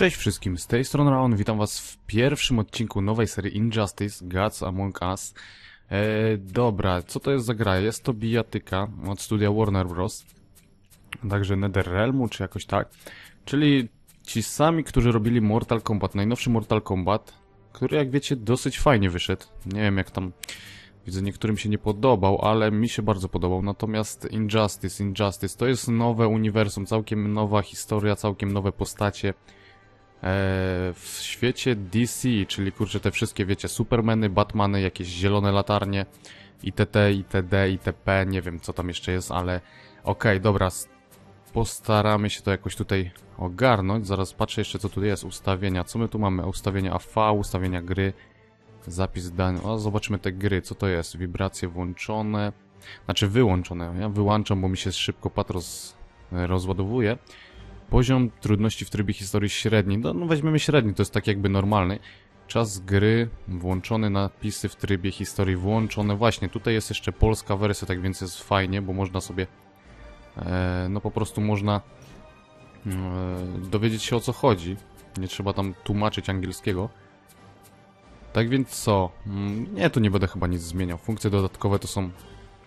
Cześć wszystkim, z tej strony Raon, witam was w pierwszym odcinku nowej serii Injustice Gods Among Us. E, dobra, co to jest za gra? Jest to bijatyka od studia Warner Bros. Także NetherRealmu, czy jakoś tak. Czyli ci sami, którzy robili Mortal Kombat, najnowszy Mortal Kombat, który jak wiecie dosyć fajnie wyszedł. Nie wiem jak tam, widzę niektórym się nie podobał, ale mi się bardzo podobał. Natomiast Injustice, Injustice to jest nowe uniwersum, całkiem nowa historia, całkiem nowe postacie. E, w świecie DC, czyli kurczę te wszystkie, wiecie, Supermany, Batmany, jakieś zielone latarnie, itd., itd., itp., nie wiem co tam jeszcze jest, ale okej, dobra, s- postaramy się to jakoś tutaj ogarnąć. Zaraz patrzę jeszcze co tu jest, ustawienia, co my tu mamy, ustawienia AV, ustawienia gry, zapis danych, o zobaczymy te gry, co to jest, wibracje włączone, znaczy wyłączone, ja wyłączam, bo mi się szybko pad roz, rozładowuje. Poziom trudności w trybie historii średni. No, no weźmiemy średni, to jest tak jakby normalny. Czas gry włączony, napisy w trybie historii włączone. Właśnie, tutaj jest jeszcze polska wersja, tak więc jest fajnie, bo można sobie e, no po prostu można e, dowiedzieć się o co chodzi. Nie trzeba tam tłumaczyć angielskiego. Tak więc co? Mm, Nie, tu nie będę chyba nic zmieniał. Funkcje dodatkowe to są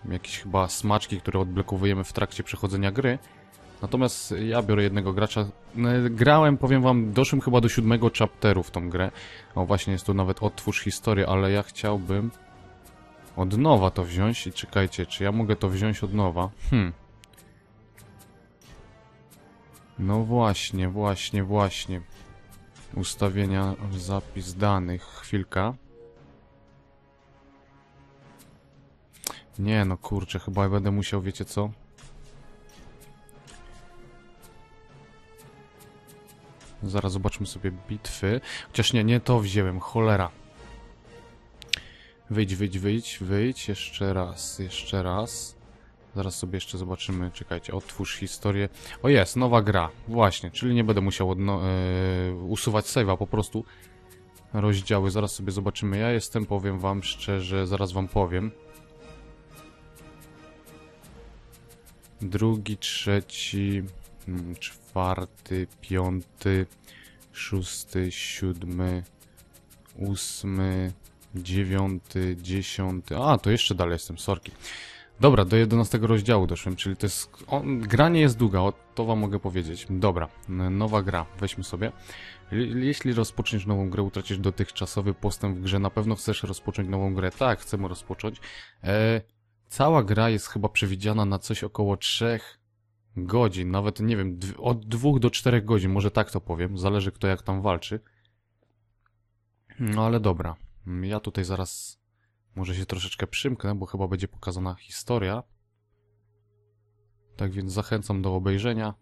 jakieś chyba smaczki, które odblokowujemy w trakcie przechodzenia gry. Natomiast ja biorę jednego gracza. No, Grałem, powiem wam, doszłem chyba do siódmego chapteru w tą grę. O, właśnie jest tu nawet otwórz historię, ale ja chciałbym od nowa to wziąć i czekajcie, czy ja mogę to wziąć od nowa? Hmm. No właśnie, właśnie, właśnie. Ustawienia, zapis danych, chwilka. Nie no, kurczę, chyba będę musiał, wiecie co? Zaraz zobaczmy sobie bitwy. Chociaż nie, nie to wziąłem, cholera. Wyjdź, wyjdź, wyjdź, wyjdź. Jeszcze raz, jeszcze raz. Zaraz sobie jeszcze zobaczymy. Czekajcie, otwórz historię. O jest, nowa gra. Właśnie, czyli nie będę musiał odno- e, usuwać save'a, po prostu rozdziały. Zaraz sobie zobaczymy. Ja jestem, powiem wam szczerze, zaraz wam powiem. Drugi, trzeci, mm, czwarty, piąty, szósty, siódmy, ósmy, dziewiąty, dziesiąty. A, to jeszcze dalej jestem, sorki. Dobra, do 11 rozdziału doszłem, czyli to jest... Gra nie jest długa, o, to wam mogę powiedzieć. Dobra, nowa gra, weźmy sobie. Je- Jeśli rozpoczniesz nową grę, utracisz dotychczasowy postęp w grze, na pewno chcesz rozpocząć nową grę. Tak, chcemy rozpocząć. E, cała gra jest chyba przewidziana na coś około 3 godzin, nawet nie wiem, od 2 do 4 godzin, może tak to powiem, zależy kto jak tam walczy. No ale dobra, ja tutaj zaraz może się troszeczkę przymknę, bo chyba będzie pokazana historia. Tak więc zachęcam do obejrzenia.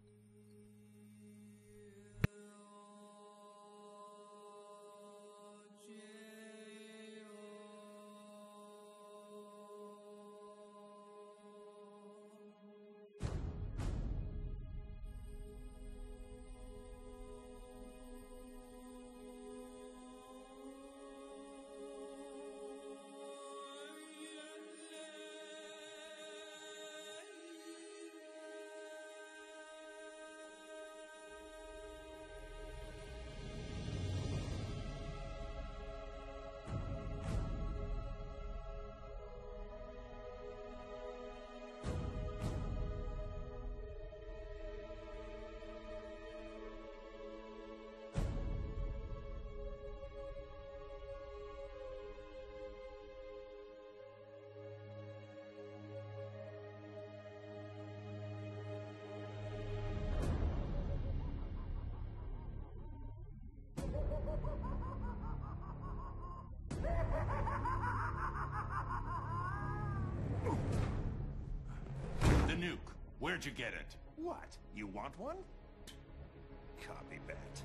Where'd you get it? What? You want one? Copy that.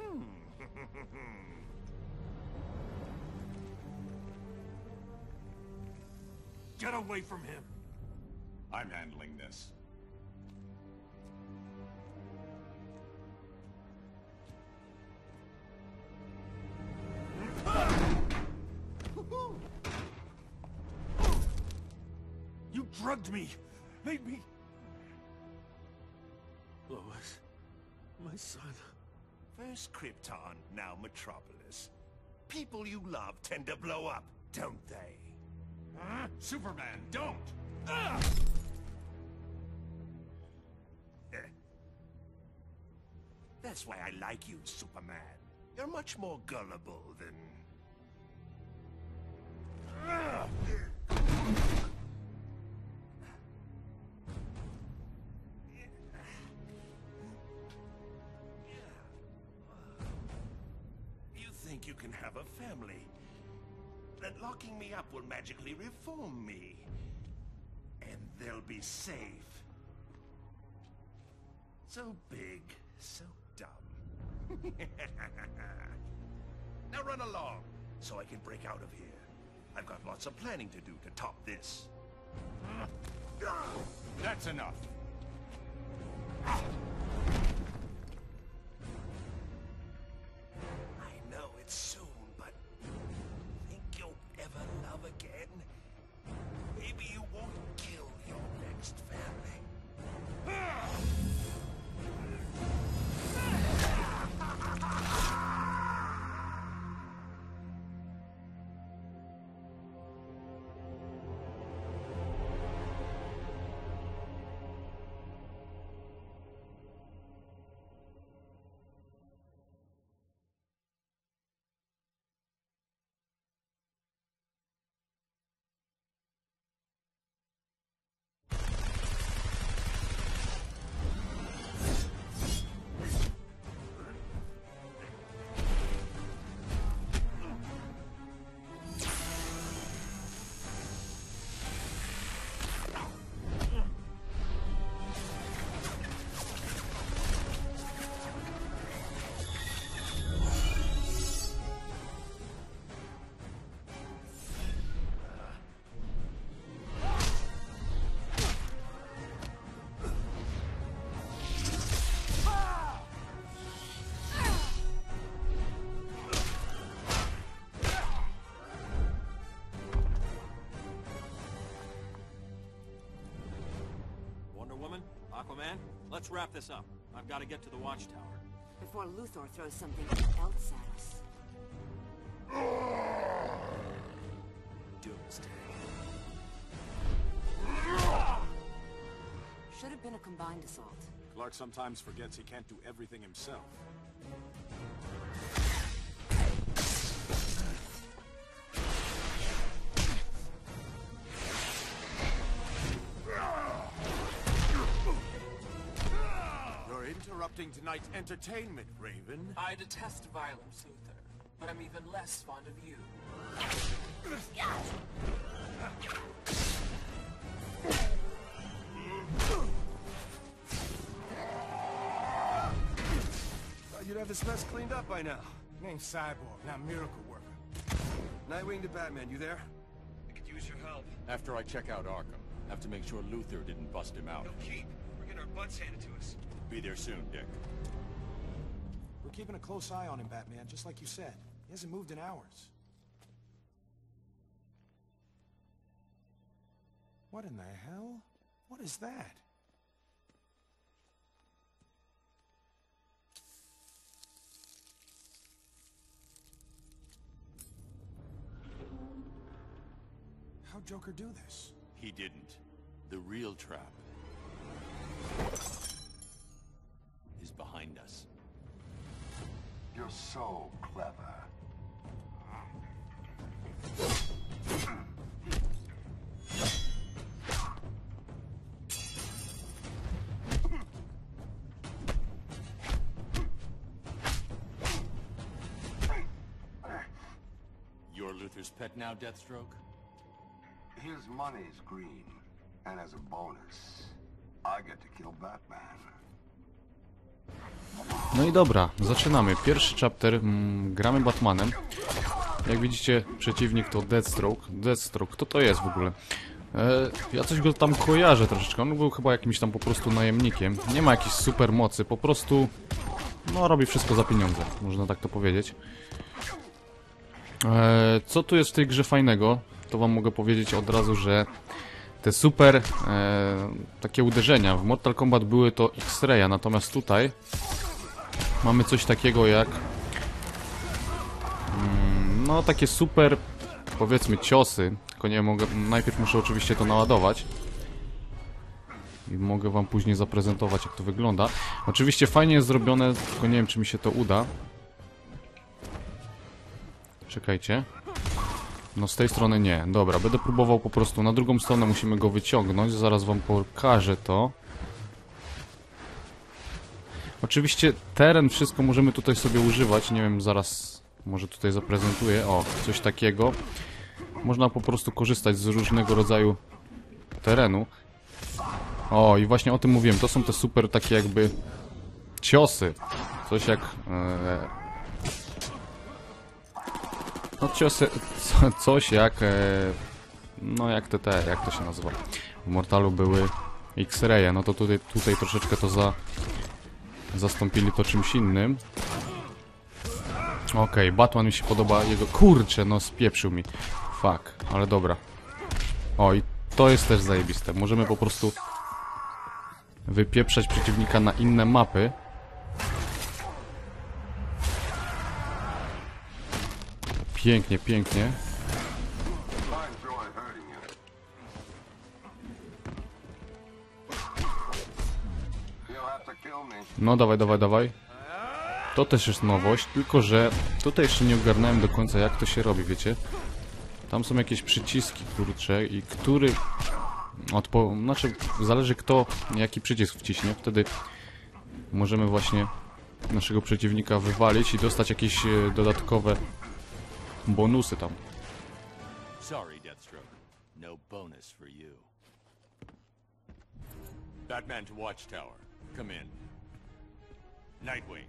Hmm. Get away from him. I'm handling this. Drugged me, made me. Lois, my son. First Krypton, now Metropolis. People you love tend to blow up, don't they? Huh? Superman, don't! Ah! Eh. That's why I like you, Superman. You're much more gullible than... Ah! Family? That locking me up will magically reform me. And they'll be safe. So big, so dumb. now run along, so I can break out of here. I've got lots of planning to do to top this. That's enough. Aquaman? Let's wrap this up. I've got to get to the watchtower. Before Luthor throws something else at us. Doomsday. Should have been a combined assault. Clark sometimes forgets he can't do everything himself. Interrupting tonight's entertainment, Raven. I detest violence, Luther, but I'm even less fond of you. Thought you'd have this mess cleaned up by now. Name's Cyborg, not Miracle Worker. Nightwing to Batman, you there? I could use your help. After I check out Arkham, have to make sure Luther didn't bust him out. No keep. We're getting our butts handed to us. Be there soon, Dick. We're keeping a close eye on him, Batman, just like you said. He hasn't moved in hours. What in the hell? What is that? How'd Joker do this? He didn't. The real trap behind us. You're so clever. You're Luther's pet now, Deathstroke? His money's green, and as a bonus, I get to kill Batman. No i dobra, zaczynamy. Pierwszy chapter, mm, gramy Batmanem. Jak widzicie, przeciwnik to Deathstroke. Deathstroke, kto to jest w ogóle? E, ja coś go tam kojarzę troszeczkę. On był chyba jakimś tam po prostu najemnikiem. Nie ma jakiejś super mocy, po prostu... No, robi wszystko za pieniądze, można tak to powiedzieć. E, co tu jest w tej grze fajnego? To wam mogę powiedzieć od razu, że te super e, takie uderzenia. W Mortal Kombat były to X-Raya, natomiast tutaj mamy coś takiego jak mm, no takie super powiedzmy ciosy. Tylko nie mogę, najpierw muszę oczywiście to naładować. I mogę wam później zaprezentować jak to wygląda. Oczywiście fajnie jest zrobione, tylko nie wiem czy mi się to uda. Czekajcie. No z tej strony nie. Dobra, będę próbował po prostu. Na drugą stronę musimy go wyciągnąć. Zaraz wam pokażę to. Oczywiście teren, wszystko możemy tutaj sobie używać. Nie wiem, zaraz może tutaj zaprezentuję. O, coś takiego. Można po prostu korzystać z różnego rodzaju terenu. O, i właśnie o tym mówiłem. To są te super takie jakby ciosy. Coś jak... E, no ciosy... Co, coś jak... E, no jak te, te, jak to się nazywa? W Mortalu były X-raye, no to tutaj, tutaj troszeczkę to za... Zastąpili to czymś innym. Okej, Batman mi się podoba, jego... Kurczę, no spieprzył mi. Fuck, ale dobra. O, i to jest też zajebiste. Możemy po prostu wypieprzać przeciwnika na inne mapy. Kill me. No dawaj, dawaj, dawaj. To też jest nowość, tylko że tutaj jeszcze nie ogarnąłem do końca jak to się robi, wiecie? Tam są jakieś przyciski, kurcze i który... Odpo... Znaczy, zależy kto jaki przycisk wciśnie, wtedy możemy właśnie naszego przeciwnika wywalić i dostać jakieś e, dodatkowe bonusy tam. Sorry, Deathstroke. No bonus for you. Batman to Watchtower. Come in. Nightwing.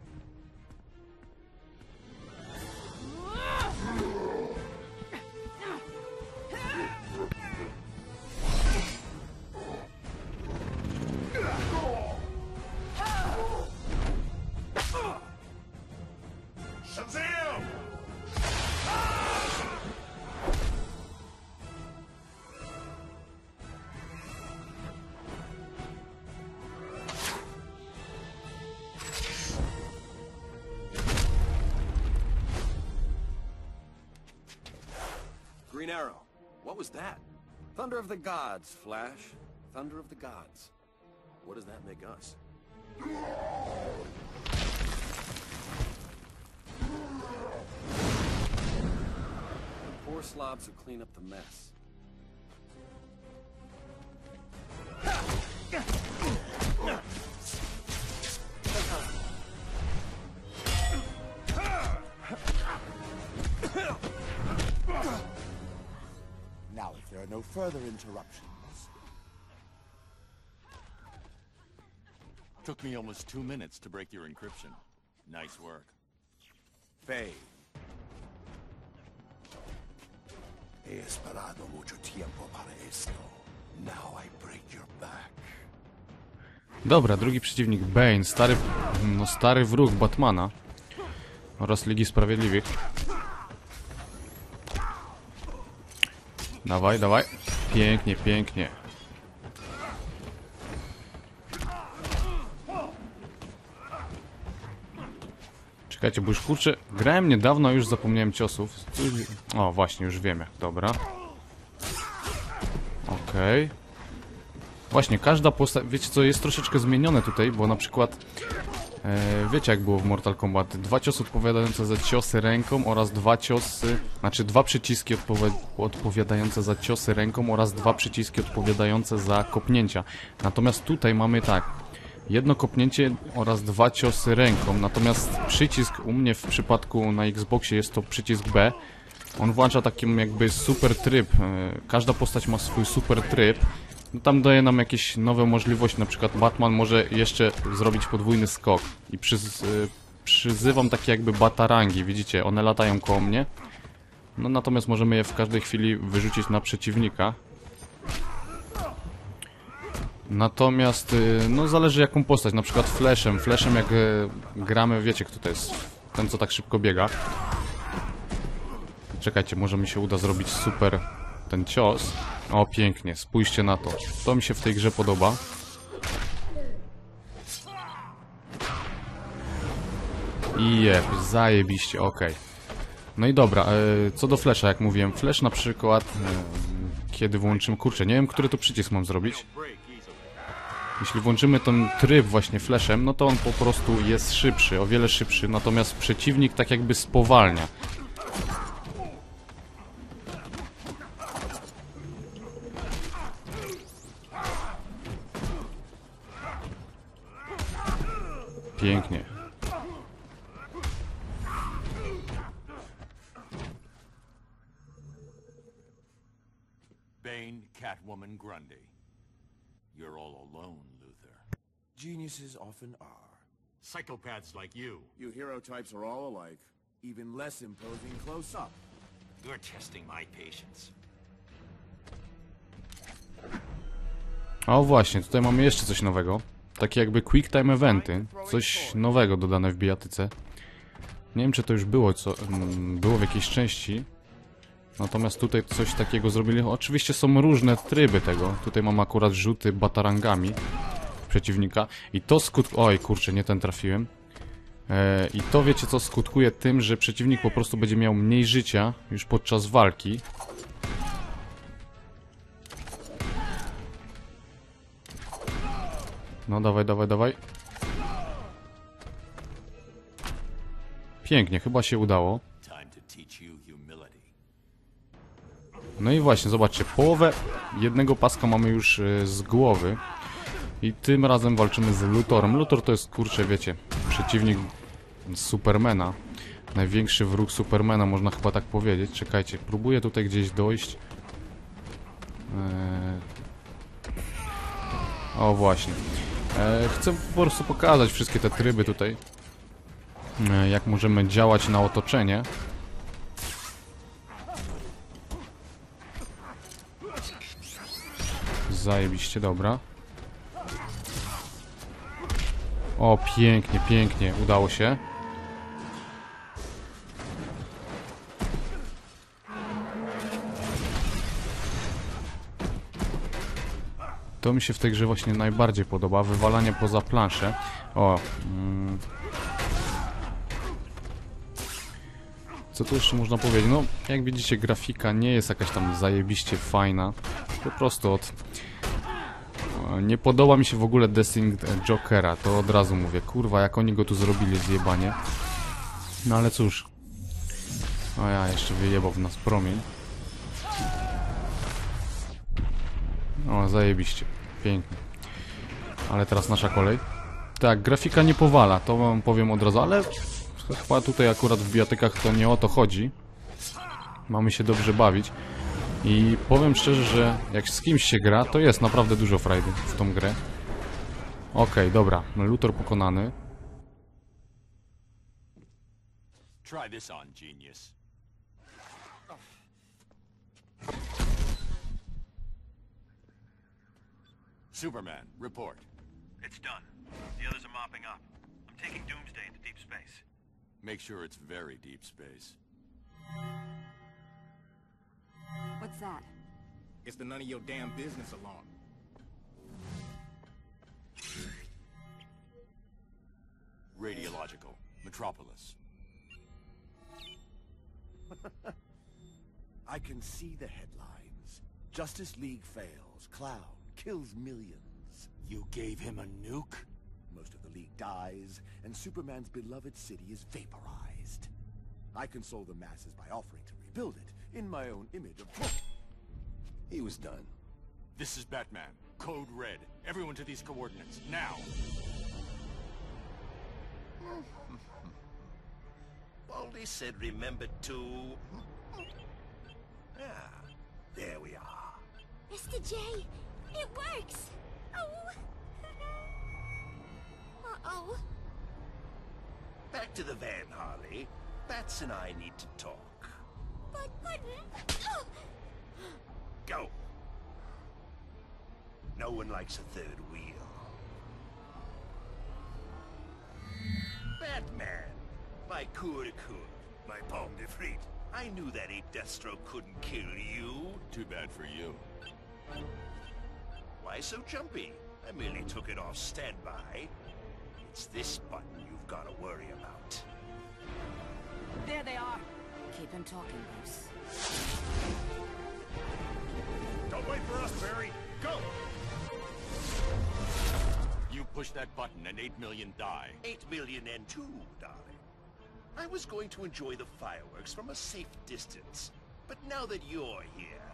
What was that? Thunder of the gods, Flash. Thunder of the gods. What does that make us? Poor slobs who clean up the mess. Are no further interruptions, Took me almost two minutes to break your encryption. Nice work. Faye. he esperado mucho tiempo para esto. Now I break your back. Dobra, drugi przeciwnik Bane, stary, no stary wróg Batmana oraz Ligi Sprawiedliwych. Dawaj, dawaj. Pięknie, pięknie. Czekajcie, bo już kurczę, grałem niedawno, już zapomniałem ciosów. O, właśnie, już wiem jak, dobra. Okej. Właśnie, każda postać, wiecie co, jest troszeczkę zmienione tutaj, bo na przykład, e, wiecie jak było w Mortal Kombat, dwa ciosy odpowiadające za ciosy ręką oraz dwa ciosy, znaczy dwa przyciski odpowi odpowiadające za ciosy ręką oraz dwa przyciski odpowiadające za kopnięcia. Natomiast tutaj mamy tak, jedno kopnięcie oraz dwa ciosy ręką, natomiast przycisk u mnie w przypadku na Xboxie jest to przycisk B, on włącza taki jakby super tryb. e, Każda postać ma swój super tryb. No tam daje nam jakieś nowe możliwości. Na przykład Batman może jeszcze zrobić podwójny skok. I przyz, e, przyzywam takie jakby batarangi. Widzicie, one latają koło mnie. No natomiast możemy je w każdej chwili wyrzucić na przeciwnika. Natomiast, y, no zależy jaką postać, na przykład Flashem. Flashem jak y, gramy, wiecie kto to jest, ten co tak szybko biega. Czekajcie, może mi się uda zrobić super ten cios. O, pięknie, spójrzcie na to. To mi się w tej grze podoba. I jeb, zajebiście, okej. No i dobra, e, co do flesza, jak mówiłem, flash na przykład, e, kiedy włączymy, kurczę, nie wiem, który to przycisk mam zrobić. Jeśli włączymy ten tryb właśnie flashem, no to on po prostu jest szybszy, o wiele szybszy, natomiast przeciwnik tak jakby spowalnia. Pięknie. Bane, Catwoman, Grundy. You're all alone, Luther. Geniuses often are. Psychopaths like you. You hero types are all alike, even less imposing close up. You're testing my patience. O właśnie, tutaj mamy jeszcze coś nowego. Takie jakby quick time eventy. Coś nowego dodane w bijatyce. Nie wiem czy to już było, co mm, było w jakiejś części. Natomiast tutaj coś takiego zrobili. Oczywiście są różne tryby tego. Tutaj mam akurat rzuty batarangami przeciwnika. I to skutkuje... Oj, kurczę, nie ten trafiłem. E, I to wiecie co skutkuje tym, że przeciwnik po prostu będzie miał mniej życia już podczas walki. No dawaj, dawaj, dawaj. Pięknie, chyba się udało. No i właśnie, zobaczcie, połowę jednego paska mamy już e, z głowy. I tym razem walczymy z Lutorem. Lutor to jest, kurczę, wiecie, przeciwnik Supermana. Największy wróg Supermana, można chyba tak powiedzieć. Czekajcie, próbuję tutaj gdzieś dojść. Eee... O, właśnie. Eee, chcę po prostu pokazać wszystkie te tryby tutaj. Eee, jak możemy działać na otoczenie. Zajebiście, dobra. O, pięknie, pięknie, udało się. To mi się w tej grze właśnie najbardziej podoba, wywalanie poza planszę. O, mm. Co tu jeszcze można powiedzieć? No, jak widzicie, grafika nie jest jakaś tam zajebiście fajna. Po prostu od... Nie podoba mi się w ogóle dressing Jokera, to od razu mówię. Kurwa, jak oni go tu zrobili, zjebanie. No ale cóż. O ja, jeszcze wyjebał w nas promień. O, zajebiście. Pięknie. Ale teraz nasza kolej. Tak, grafika nie powala, to wam powiem od razu, ale chyba tutaj akurat w bijatykach to nie o to chodzi. Mamy się dobrze bawić. I powiem szczerze, że jak z kimś się gra, to jest naprawdę dużo frajdy w tą grę. Okej, dobra. Luthor pokonany. Try this on, genius. Superman, report. It's done. The others are mopping up. I'm taking Doomsday into deep space. Make sure it's very deep space. What's that? It's the none of your damn business alarm. Radiological, Metropolis. I can see the headlines. Justice League fails. Clown kills millions. You gave him a nuke? Most of the League dies, and Superman's beloved city is vaporized. I console the masses by offering to rebuild it in my own image of... He was done. This is Batman. Code Red. Everyone to these coordinates, now! Baldy said remember to... Ah, there we are. Mr. J, it works! Oh! Uh-oh. Back to the van, Harley. Bats and I need to talk. But, but... Oh! Go! No one likes a third wheel. Batman! My coup de coup. My pomme de frite. I knew that ape Deathstroke couldn't kill you. Too bad for you. Why so jumpy? I merely took it off standby. It's this button you've got to worry about. There they are. Keep him talking, Bruce. Don't wait for us, Barry. Go! You push that button and 8 million die. Eight million and two, darling. I was going to enjoy the fireworks from a safe distance. But now that you're here,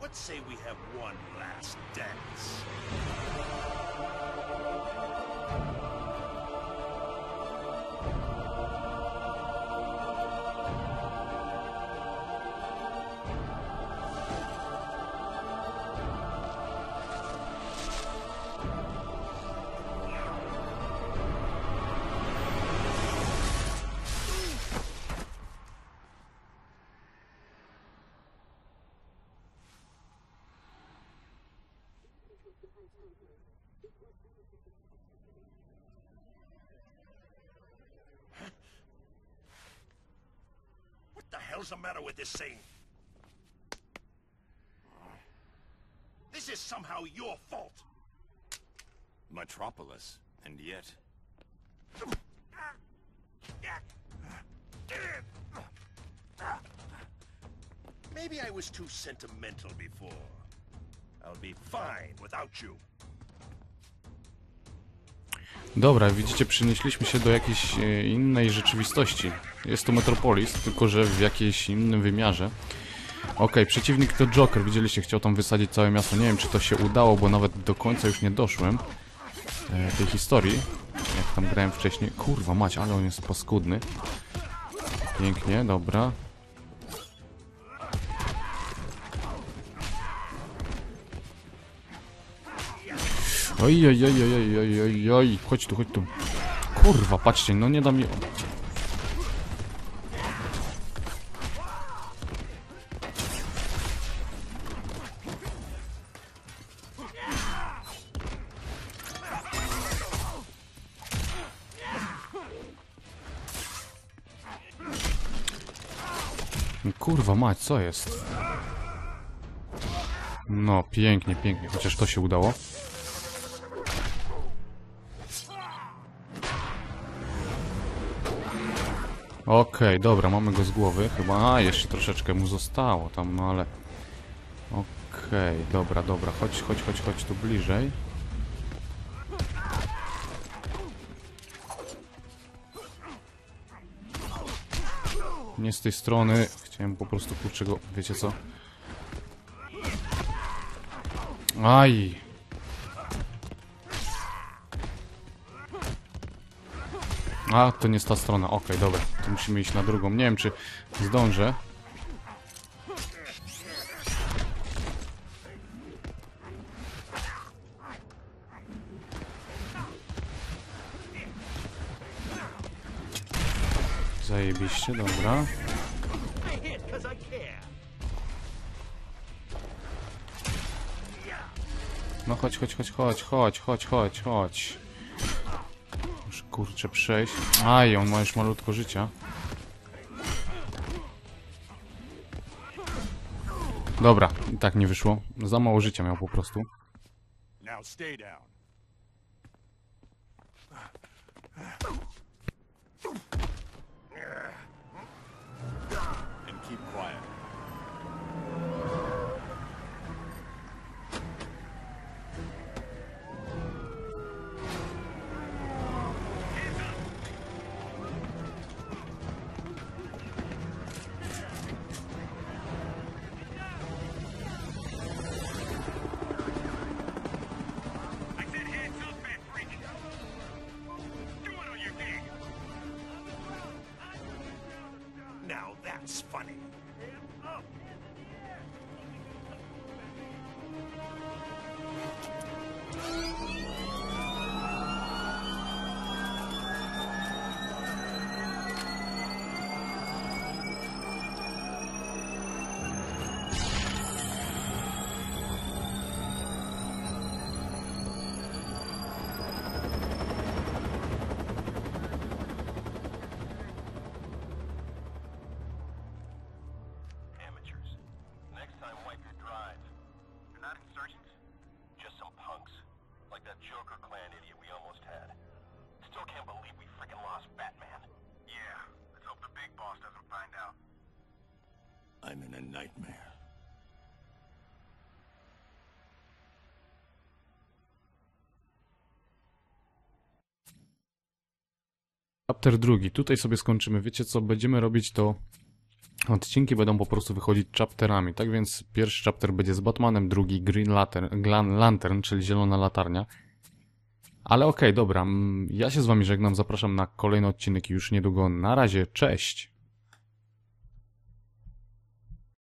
let's say we have one last dance. Hell's the matter with this thing? This is somehow your fault. Metropolis. And yet... Maybe I was too sentimental before. I'll be fine without you. Dobra, widzicie, przenieśliśmy się do jakiejś e, innej rzeczywistości. Jest to Metropolis, tylko że w jakiejś innym wymiarze. Okej, przeciwnik to Joker, widzieliście, chciał tam wysadzić całe miasto. Nie wiem, czy to się udało, bo nawet do końca już nie doszłem e, tej historii, jak tam grałem wcześniej. Kurwa mać, ale on jest paskudny. Pięknie, dobra. Oj, oj, oj, oj, oj, oj, oj, chodź tu, chodź tu. Kurwa, patrzcie, no nie da mi... Kurwa mać, co jest? No, pięknie, pięknie, chociaż to się udało. Okej, dobra, mamy go z głowy chyba. A, jeszcze troszeczkę mu zostało tam, no ale... Okej, dobra, dobra, chodź, chodź, chodź, chodź tu bliżej. Nie z tej strony. Chciałem po prostu, kurczę go, wiecie co? Aj! A, to nie jest ta strona. Okej, dobra. To musimy iść na drugą. Nie wiem, czy zdążę. Zajebiście, dobra. No chodź, chodź, chodź, chodź, chodź, chodź, chodź, chodź. Kurczę przejść. Aj, on ma już malutko życia. Dobra, i tak nie wyszło. Za mało życia miał po prostu. Now stay down. I'm in a nightmare. Chapter drugi. Tutaj sobie skończymy. Wiecie co? Będziemy robić to... Odcinki będą po prostu wychodzić chapterami. Tak więc pierwszy chapter będzie z Batmanem, drugi Green Lantern, Glan Lantern czyli zielona latarnia. Ale okej, dobra. mm, Ja się z wami żegnam. Zapraszam na kolejny odcinek już niedługo. Na razie. Cześć!